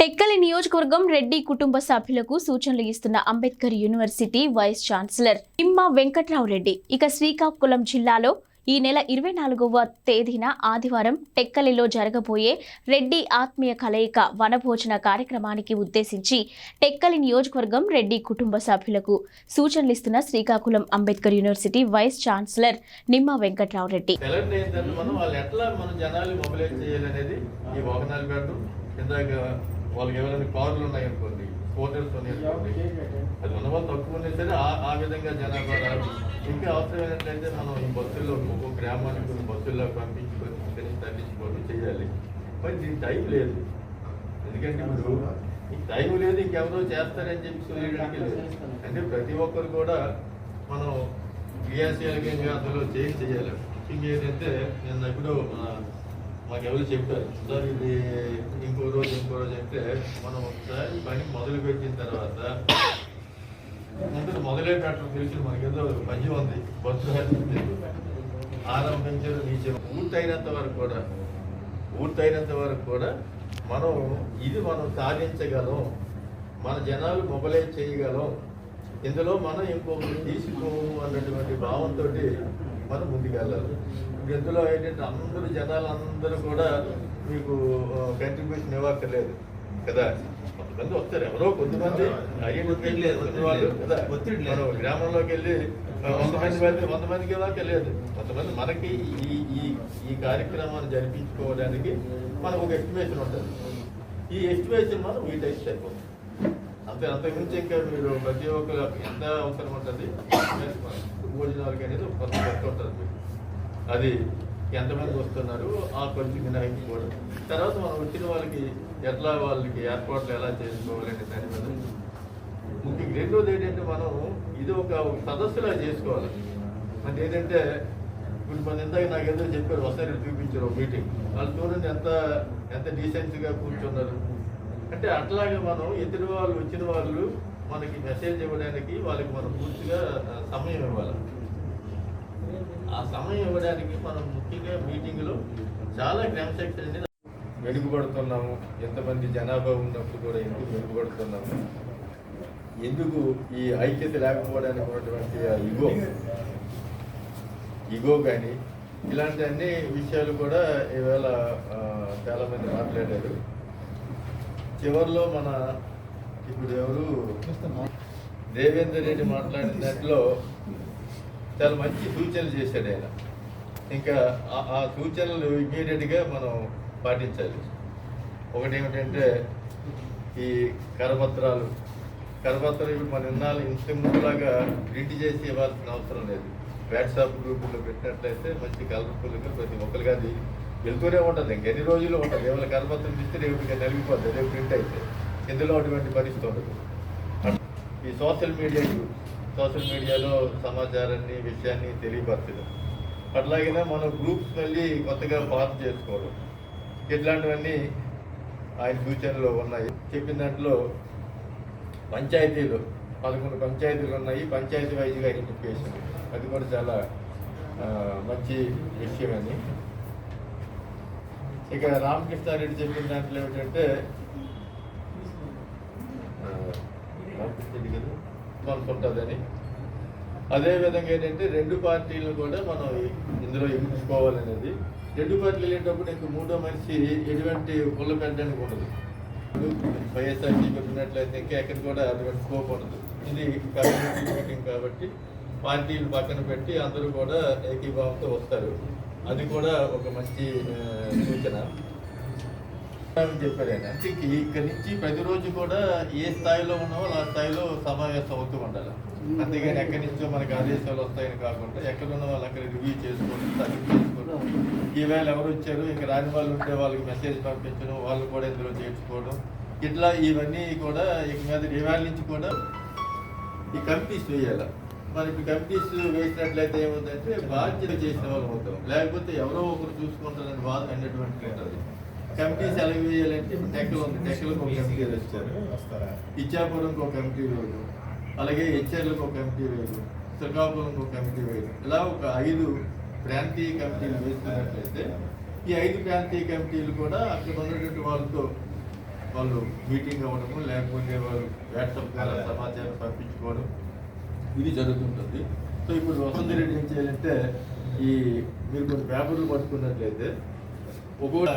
టెక్కలి నియోజకవర్గం రెడ్డి కుటుంబ సభ్యులకు సూచనలు ఇస్తున్న Ambedkar university vice chancellor Timma Venkatrao Reddy. ఇక శ్రీకాకుళం జిల్లాలో ఈ నెల ఇరవై నాలుగవ తేదీన ఆదివారం టెక్కలిలో జరగబోయే రెడ్డి ఆత్మీయ కలయిక వనభోజన కార్యక్రమానికి ఉద్దేశించి టెక్కలి నియోజకవర్గం రెడ్డి కుటుంబ సభ్యులకు సూచనలు ఇస్తున్న Srikakulam Ambedkar university vice chancellor Nimma Venkatrao Reddy. మనం వాళ్ళకి ఎవరైనా కార్లు ఉన్నాయనుకోండి స్కూటర్స్ ఉన్నాయనుకోండి అది ఉన్న వాళ్ళు తక్కువ ఉన్నాయి సరే ఆ ఆ విధంగా జనాభా ఇంకా ఇంకా అవసరమైనట్లయితే మనం ఈ బస్సుల్లో ఒక్కొక్క గ్రామానికి కొన్ని బస్సుల్లో పంపించుకొని ఇక్కడి చేయాలి. మరి దీనికి టైం లేదు. ఎందుకంటే ఇప్పుడు ఈ టైం లేదు ఇంకెవరో చేస్తారని చెప్పి సూర్యుడికి లేదు. అంటే ప్రతి ఒక్కరు కూడా మనం క్రియాశీలకంగా అందులో చేంజ్ చేయాలి. ఇంకేంటంటే ఏంటంటే నేను ఎప్పుడో మన చెప్పారు సార్ ఇది ఇంకో మనం ఒకసారి పని మొదలు పెట్టిన తర్వాత ముందు మొదలే పెట్టడం తెలిసి మనకేదో పద్యం ఉంది. బస్సు ఆరంభించారు నీచే. పూర్తయినంత వరకు కూడా పూర్తయినంత వరకు కూడా మనం ఇది మనం సాధించగలం. మన జనాలు మొబలైజ్ చేయగలం. ఇందులో మనం ఇంకొకటి తీసుకోము అన్నటువంటి భావంతో మనం ముందుకెళ్ళాలి. ఇప్పుడు ఇందులో ఏంటంటే అందరూ జనాలు అందరూ కూడా మీకు కంట్రిబ్యూషన్ ఇవ్వక్కర్లేదు. కదా? కొంతమంది వస్తారు. ఎవరో కొంతమంది వాళ్ళు ఒత్తిడి లేదు. గ్రామంలోకి వెళ్ళి వంద మంది మంది వంద మందికి ఇవ్వక్కర్లేదు కొంతమంది మనకి ఈ ఈ ఈ కార్యక్రమాన్ని జరిపించుకోవడానికి మనకు ఒక ఎస్టిమేషన్ ఉంటుంది. ఈ ఎస్టిమేషన్ మనం వీటైతే సరిపోతుంది. అంతే అంతకుమించి ఇంకా మీరు ప్రతి ఒక్కరు ఎంత అవసరం ఉంటుంది? భోజనాలకి అనేది ఒక ఉంటుంది. అది ఎంతమంది వస్తున్నారు ఆ ఖర్చు మినహాయించుకోవడం. తర్వాత మనం వచ్చిన వాళ్ళకి ఎట్లా వాళ్ళకి ఏర్పాట్లు ఎలా చేసుకోవాలంటే దాని మీద ముఖ్యంగా రెండోది ఏంటంటే మనం ఇది ఒక సదస్సులా చేసుకోవాలి. అంటే ఏంటంటే ఇప్పుడు మన ఇందాక నాకు ఏదో చెప్పారు ఒకసారి చూపించారు ఒక మీటింగ్ వాళ్ళు చూడండి ఎంత ఎంత డీసెంట్గా కూర్చున్నారు. అంటే అట్లాగే మనం ఎదురు వాళ్ళు వచ్చిన వాళ్ళు మనకి మెసేజ్ ఇవ్వడానికి వాళ్ళకి మనం పూర్తిగా సమయం ఇవ్వాలి. ఆ సమయం ఇవ్వడానికి మనం ముఖ్యంగా మీటింగ్లో చాలా క్రమశిక్షణ వెనుకబడుతున్నాము ఎంతమంది జనాభా ఉన్నప్పుడు కూడా ఎందుకు వెనుకబడుతున్నాము ఎందుకు ఈ ఐక్యత లేకపోవడానికి ఉన్నటువంటి ఆ ఇగో? ఇగో కానీ ఇలాంటి అన్ని విషయాలు కూడా ఈవేళ ఆ, చాలా మంది మాట్లాడారు. చివరిలో మన ఇప్పుడు ఎవరు? దేవేందర్ రెడ్డి మాట్లాడిన దాంట్లో చాలా మంచి సూచనలు చేశాడు ఆయన. ఇంకా ఆ- సూచనలు ఇమీడియట్గా మనం పాటించాలి. ఒకటి ఏమిటంటే ఈ కరపత్రాలు. కరపత్రాలు ఇప్పుడు మన ఇన్నాళ్ళు ఇంతకుముందులాగా ప్రింట్ చేసి ఇవ్వాల్సిన అవసరం లేదు. వాట్సాప్ గ్రూపుల్లో పెట్టినట్లయితే మంచి కలర్ఫుల్గా ప్రతి ఒక్కరిగా అది వెళ్తూనే ఉంటుంది. ఇంక ఎన్ని రోజులు ఉంటుంది? ఏమైనా కరపత్రం ఇస్తే రేపు నలిగిపోతుంది రేపు ప్రింట్ అయితే. ఇందులో అటువంటి పరిస్థితి ఉండదు. ఈ సోషల్ మీడియా సోషల్ మీడియాలో సమాచారాన్ని విషయాన్ని తెలియపరచడం. అట్లాగైనా మనం గ్రూప్స్ మళ్ళీ కొత్తగా పాస్ చేసుకోవడం. ఇట్లాంటివన్నీ ఆయన సూచనలో ఉన్నాయి. చెప్పిన దాంట్లో పంచాయతీలు పదకొండు పంచాయతీలు ఉన్నాయి. పంచాయతీ వైజ్గా ఐడెంటిఫికేషన్ అది కూడా చాలా మంచి విషయం అని ఇక రామకృష్ణారెడ్డి చెప్పిన దాంట్లో ఏమిటంటే ఆ, రామకృష్ణారెడ్డి కదా మనకుంటుందని అదే విధంగా ఏంటంటే రెండు పార్టీలు కూడా మనం ఇందులో ఎదుర్కోవాలనేది. రెండు పార్టీలు వెళ్ళేటప్పుడు ఇంక మూడో మనిషి ఎటువంటి పుల్ల పెట్టడానికి ఉండదు. వైఎస్ఆర్సీపీ ఉన్నట్లయితే ఇంకా ఎక్కడ కూడా అటువంటి స్కోప్ ఉండదు. ఇది కమ్యూనిటీ మీటింగ్ కాబట్టి పార్టీలు పక్కన పెట్టి అందరూ కూడా ఏకీభావంతో వస్తారు. అది కూడా ఒక మంచి సూచన. చెప్పారు ఆయన అంటే ఇక్కడ ఇక్కడి నుంచి ప్రతిరోజు కూడా ఏ స్థాయిలో ఉన్నామో ఆ స్థాయిలో సమావేశం అవుతూ ఉండాలి. అంతేగాని ఎక్కడి నుంచో మనకి ఆదేశాలు వస్తాయని కాకుండా ఎక్కడ ఉన్న వాళ్ళు అక్కడ రివ్యూ చేసుకోవడం తనిఖీ చేసుకోవడం ఈవేళ ఎవరు వచ్చారు ఇంక రాని వాళ్ళు ఉంటే వాళ్ళకి మెసేజ్ పంపించడం వాళ్ళు కూడా ఇందులో చేర్చుకోవడం ఇట్లా ఇవన్నీ కూడా ఇక మీద ఇవాళ నుంచి కూడా ఈ కమిటీస్ వేయాలి. మరి ఇప్పుడు కమిటీస్ వేసినట్లయితే ఏమవుతుందంటే బాధ్యత చేసిన వాళ్ళు అవుతాం. లేకపోతే ఎవరో ఒకరు చూసుకుంటారని బాధ అనేటువంటి ఉంటుంది కమిటీస్ ఎలా వేయాలంటే ఇప్పుడు టెక్కలు ఉంది. టెక్కలకు ఒక కమిటీ వేస్తారు? ఇచ్చాపురంకి ఒక కమిటీ వేయడం అలాగే హెచ్ఆర్లకు ఒక కమిటీ వేయడం శ్రీకాకుళంకి ఒక కమిటీ వేయడం ఇలా ఒక ఐదు ప్రాంతీయ కమిటీలు వేస్తున్నట్లయితే ఈ ఐదు ప్రాంతీయ కమిటీలు కూడా అక్కడ ఉన్నటువంటి వాళ్ళతో వాళ్ళు మీటింగ్ అవ్వడము లేకపోతే వాళ్ళు వాట్సాప్ ద్వారా సమాచారం పంపించుకోవడం ఇది జరుగుతుంటుంది. సో ఇప్పుడు వసంత రెడ్డి ఏం చేయాలంటే ఈ మీరు కొన్ని పేపర్లు పట్టుకున్నట్లయితే ఒక్కొక్క